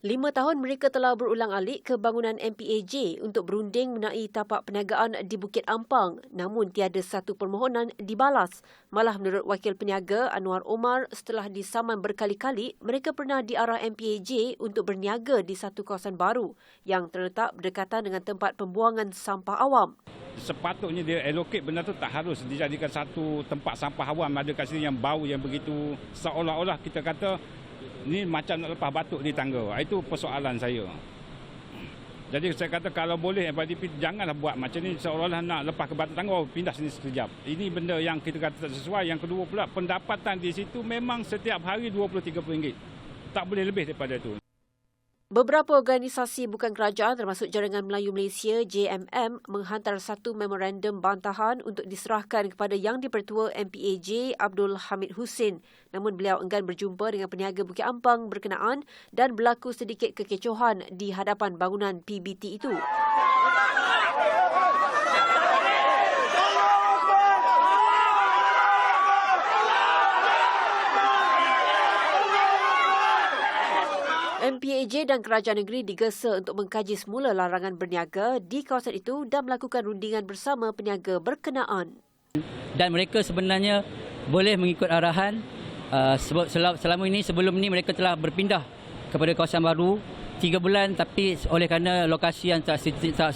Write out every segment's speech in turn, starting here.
Lima tahun mereka telah berulang alik ke bangunan MPAJ untuk berunding mengenai tapak perniagaan di Bukit Ampang namun tiada satu permohonan dibalas. Malah menurut Wakil Peniaga Anwar Omar, setelah disaman berkali-kali, mereka pernah diarah MPAJ untuk berniaga di satu kawasan baru yang terletak berdekatan dengan tempat pembuangan sampah awam. Sepatutnya dia allocate benda tu tak harus dijadikan satu tempat sampah awam ada kat sini yang bau yang begitu seolah-olah kita kata ni macam nak lepas batuk di tangga. Itu persoalan saya. Jadi saya kata kalau boleh FIDP janganlah buat macam ni seolah-olah nak lepas ke batuk tangga oh, pindah sini sekejap. Ini benda yang kita kata tak sesuai. Yang kedua pula pendapatan di situ memang setiap hari 20-30 ringgit. Tak boleh lebih daripada itu. Beberapa organisasi bukan kerajaan termasuk Jaringan Melayu Malaysia JMM menghantar satu memorandum bantahan untuk diserahkan kepada Yang di-Pertua MPAJ Abdul Hamid Hussein. Namun beliau enggan berjumpa dengan peniaga Bukit Ampang berkenaan dan berlaku sedikit kekecohan di hadapan bangunan PBT itu. MPAJ dan Kerajaan Negeri digesa untuk mengkaji semula larangan berniaga di kawasan itu dan melakukan rundingan bersama peniaga berkenaan. Dan mereka sebenarnya boleh mengikut arahan uh, selama ini sebelum ini mereka telah berpindah kepada kawasan baru tiga bulan tapi oleh kerana lokasi yang tak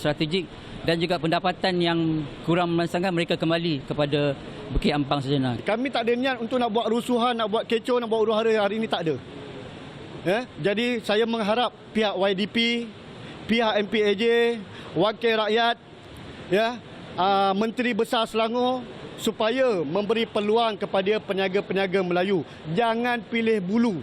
strategik dan juga pendapatan yang kurang memansangkan mereka kembali kepada Bukit Ampang sejenak. Kami tak ada niat untuk nak buat rusuhan, nak buat kecoh, nak buat huru-hara hari ini tak ada. Ya, jadi saya mengharap pihak YDP, pihak MPAJ, wakil rakyat, ya, uh, Menteri Besar Selangor supaya memberi peluang kepada peniaga-peniaga Melayu. Jangan pilih bulu.